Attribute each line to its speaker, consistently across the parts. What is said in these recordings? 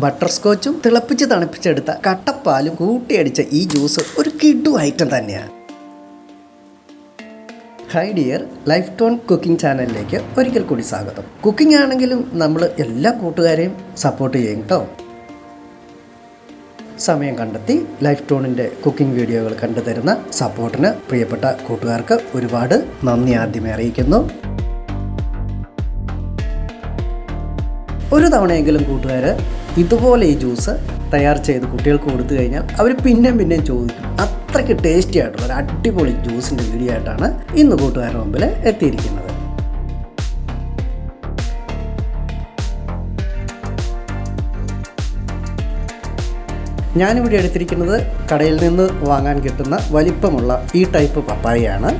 Speaker 1: Butter സ്കോച്ചും തിളപ്പിച്ച് തണുപ്പിച്ചെടുത്ത കട്ടപ്പാലും കൂട്ടിയടിച്ച ഈ juice ഒരു കിഡു ഐറ്റം തന്നെയാണ്. Hi dear life tone cooking ചാനലിലേക്ക് ഒരിക്കൽ കൂടി സ്വാഗതം. കുക്കിംഗ് ആണെങ്കിലും നമ്മൾ എല്ലാ കൂട്ടുകാരെയും സപ്പോർട്ട് ചെയ്യും കേട്ടോ സമയം കണ്ടെത്തി ലൈഫ് ടോണിന്റെ കുക്കിംഗ് വീഡിയോകൾ കണ്ടു തരുന്ന സപ്പോർട്ടിന് പ്രിയപ്പെട്ട കൂട്ടുകാർക്ക് ഒരുപാട് നന്ദി ആദ്യമേ അറിയിക്കുന്നു. ഒരു തവണയെങ്കിലും കൂട്ടുകാർ ഇതുപോലെ ഈ ജ്യൂസ് തയ്യാർ ചെയ്ത് കുട്ടികൾക്ക് കൊടുത്തു കഴിഞ്ഞാൽ അവർ പിന്നെയും പിന്നെയും ചോദിക്കും. അത്രയ്ക്ക് ടേസ്റ്റി ആയിട്ടുള്ള ഒരു അടിപൊളി ജ്യൂസിന്റെ വീഡിയോ ആയിട്ടാണ് ഇന്ന് കൂട്ടുകാരുടെ മുമ്പിൽ എത്തിയിരിക്കുന്നത്. ഞാനിവിടെ എടുത്തിരിക്കുന്നത് കടയിൽ നിന്ന് വാങ്ങാൻ കിട്ടുന്ന വലിപ്പമുള്ള ഈ ടൈപ്പ് പപ്പായയാണ്.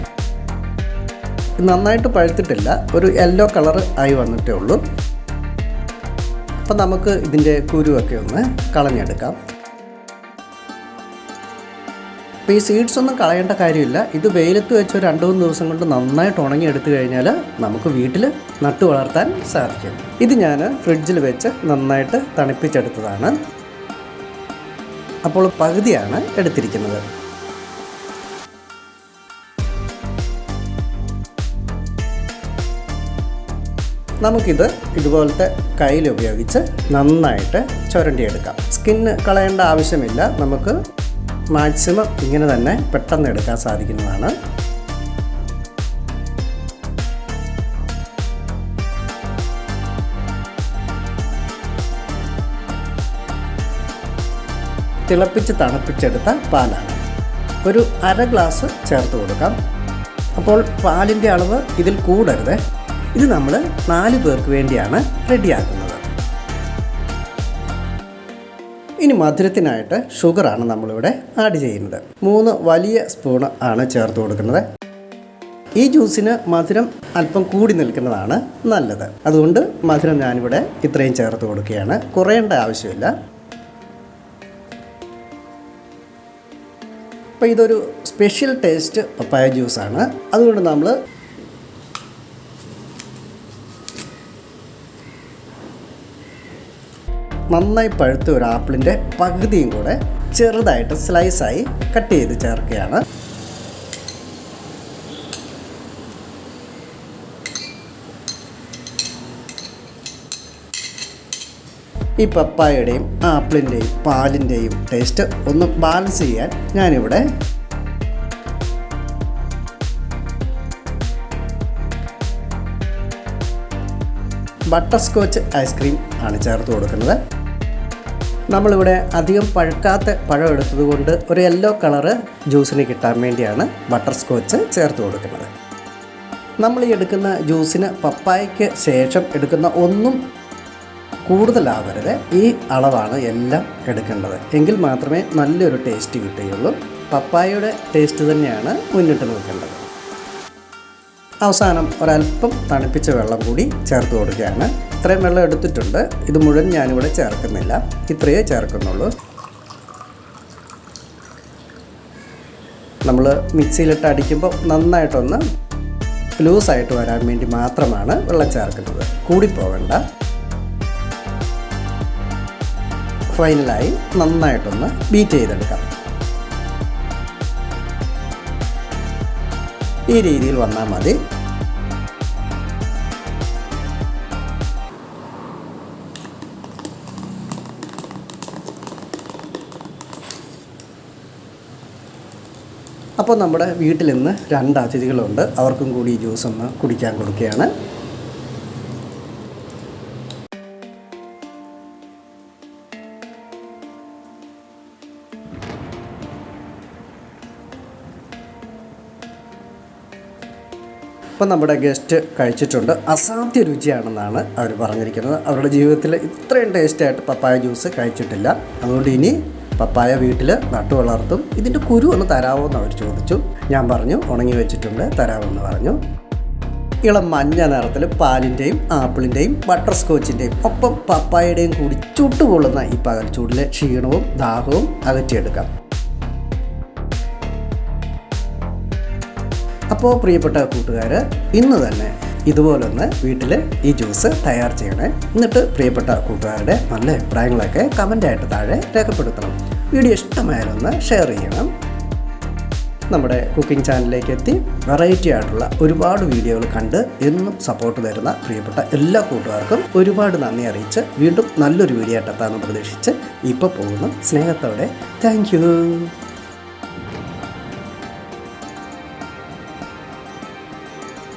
Speaker 1: നന്നായിട്ട് പഴുത്തിട്ടില്ല. ഒരു യെല്ലോ കളർ ആയി വന്നിട്ടേ ഉള്ളൂ. അപ്പം നമുക്ക് ഇതിന്റെ കുരുവൊക്കെ ഒന്ന് കളഞ്ഞെടുക്കാം. അപ്പോൾ ഈ സീഡ്സ് ഒന്നും കളയേണ്ട കാര്യമില്ല. ഇത് വെയിലത്ത് വെച്ച് ഒരു രണ്ട് മൂന്ന് ദിവസം കൊണ്ട് നന്നായിട്ട് ഉണങ്ങി എടുത്തു കഴിഞ്ഞാൽ നമുക്ക് വീട്ടിൽ നട്ടു വളർത്താൻ സാധിക്കും. ഇത് ഞാൻ ഫ്രിഡ്ജിൽ വെച്ച് നന്നായിട്ട് തണുപ്പിച്ചെടുത്തതാണ്. അപ്പോൾ പകുതിയാണ് എടുത്തിരിക്കുന്നത്. നമുക്കിത് ഇതുപോലത്തെ കയ്യിൽ ഉപയോഗിച്ച് നന്നായിട്ട് ചുരണ്ടിയെടുക്കാം. സ്കിന്ന് കളയേണ്ട ആവശ്യമില്ല. നമുക്ക് മാക്സിമം ഇങ്ങനെ തന്നെ പെട്ടെന്ന് എടുക്കാൻ സാധിക്കുന്നതാണ്. തിളപ്പിച്ച് തണുപ്പിച്ചെടുത്ത പാലാണ്. ഒരു അര ഗ്ലാസ് ചേർത്ത് കൊടുക്കാം. അപ്പോൾ പാലിന്റെ അളവ് ഇതിൽ കൂടരുത്. ഇത് നമ്മൾ നാല് പേർക്ക് വേണ്ടിയാണ് റെഡിയാക്കുന്നത്. ഇനി മധുരത്തിനായിട്ട് ഷുഗറാണ് നമ്മളിവിടെ ആഡ് ചെയ്യുന്നത്. മൂന്ന് വലിയ സ്പൂൺ ആണ് ചേർത്ത് കൊടുക്കുന്നത്. ഈ ജ്യൂസിന് മധുരം അല്പം കൂടി നിൽക്കുന്നതാണ് നല്ലത്. അതുകൊണ്ട് മധുരം ഞാനിവിടെ ഇത്രയും ചേർത്ത് കൊടുക്കുകയാണ്. കുറയേണ്ട ആവശ്യമില്ല. അപ്പോൾ ഇതൊരു സ്പെഷ്യൽ ടേസ്റ്റ് പപ്പായ ജ്യൂസാണ്. അതുകൊണ്ട് നമ്മൾ നന്നായി പഴുത്ത ഒരു ആപ്പിളിന്റെ പകുതിയും കൂടെ ചെറുതായിട്ട് സ്ലൈസായി കട്ട് ചെയ്ത് ചേർക്കുകയാണ്. ഈ പപ്പായയുടെയും ആപ്പിളിന്റെയും പാലിന്റെയും ടേസ്റ്റ് ഒന്ന് ബാലൻസ് ചെയ്യാൻ ഞാനിവിടെ ബട്ടർ സ്കോച്ച് ഐസ്ക്രീം ആണ് ചേർത്ത് കൊടുക്കുന്നത്. നമ്മളിവിടെ അധികം പഴുക്കാത്ത പഴം എടുത്തത് കൊണ്ട് ഒരു യെല്ലോ കളറ് ജ്യൂസിന് കിട്ടാൻ വേണ്ടിയാണ് ബട്ടർ സ്കോച്ച് ചേർത്ത് കൊടുക്കുന്നത്. നമ്മൾ ഈ എടുക്കുന്ന ജ്യൂസിന് പപ്പായയ്ക്ക് ശേഷം എടുക്കുന്ന ഒന്നും കൂടുതലാവരുത്. ഈ അളവാണ് എല്ലാം എടുക്കേണ്ടത്. എങ്കിൽ മാത്രമേ നല്ലൊരു ടേസ്റ്റ് കിട്ടുകയുള്ളൂ. പപ്പായയുടെ ടേസ്റ്റ് തന്നെയാണ് മുന്നിട്ട് നിൽക്കേണ്ടത്. അവസാനം ഒരല്പം തണുപ്പിച്ച വെള്ളം കൂടി ചേർത്ത് കൊടുക്കുകയാണ്. ഇത്രയും വെള്ളം എടുത്തിട്ടുണ്ട്. ഇത് മുഴുവൻ ഞാനിവിടെ ചേർക്കുന്നില്ല. ഇത്രയേ ചേർക്കുന്നുള്ളൂ. നമ്മൾ മിക്സിയിലിട്ട് അടിക്കുമ്പോൾ നന്നായിട്ടൊന്ന് ലൂസായിട്ട് വരാൻ വേണ്ടി മാത്രമാണ് വെള്ളം ചേർക്കുന്നത്. കൂടിപ്പോകണ്ട ഫൈനലായി നന്നായിട്ടൊന്ന് ബീറ്റ് ചെയ്തെടുക്കാം. ഈ രീതിയിൽ വന്നാൽ മതി. അപ്പോൾ നമ്മുടെ വീട്ടിൽ ഇന്ന് രണ്ട് അതിഥികളുണ്ട്. അവർക്കും കൂടി ഈ ജ്യൂസ് ഒന്ന് കുടിക്കാൻ കൊടുക്കുകയാണ്. ഇപ്പം നമ്മുടെ ഗസ്റ്റ് കഴിച്ചിട്ടുണ്ട്. അസാധ്യ രുചിയാണെന്നാണ് അവർ പറഞ്ഞിരിക്കുന്നത്. അവരുടെ ജീവിതത്തിൽ ഇത്രയും ടേസ്റ്റായിട്ട് പപ്പായ ജ്യൂസ് കഴിച്ചിട്ടില്ല. അതുകൊണ്ട് ഇനി പപ്പായ വീട്ടിൽ നട്ടു വളർത്തും. ഇതിന്റെ കുരു ഒന്ന് തരാമോ എന്ന് അവർ ചോദിച്ചു. ഞാൻ പറഞ്ഞു ഉണങ്ങി വെച്ചിട്ടുണ്ട് തരാമെന്ന് പറഞ്ഞു. ഇളം മഞ്ഞ നിറത്തിൽ പാലിന്റെയും ആപ്പിളിന്റെയും ബട്ടർ സ്കോച്ചിന്റെയും ഒപ്പം പപ്പായയുടെയും കൂടി ചുട്ടുപൊള്ളുന്ന ഈ പകൽ ചൂടിലെ ക്ഷീണവും ദാഹവും അകറ്റിയെടുക്കാം. അപ്പോൾ പ്രിയപ്പെട്ട കൂട്ടുകാർ ഇന്ന് തന്നെ ഇതുപോലൊന്ന് വീട്ടിൽ ഈ ജ്യൂസ് തയ്യാർ ചെയ്യണേ. എന്നിട്ട് പ്രിയപ്പെട്ട കൂട്ടുകാരുടെ നല്ല അഭിപ്രായങ്ങളൊക്കെ കമന്റായിട്ട് താഴെ രേഖപ്പെടുത്തണം. വീഡിയോ ഇഷ്ടമായാലൊന്ന് ഷെയർ ചെയ്യണം. നമ്മുടെ കുക്കിംഗ് ചാനലിലേക്ക് എത്തി വെറൈറ്റി ആയിട്ടുള്ള ഒരുപാട് വീഡിയോകൾ കണ്ട് എന്നും സപ്പോർട്ട് തരുന്ന പ്രിയപ്പെട്ട എല്ലാ കൂട്ടുകാർക്കും ഒരുപാട് നന്ദി അറിയിച്ച് വീണ്ടും നല്ലൊരു വീഡിയോ ആയിട്ട് എത്താമെന്ന് പ്രതീക്ഷിച്ച് ഇപ്പോൾ പോകുന്നു. സ്നേഹത്തോടെ താങ്ക്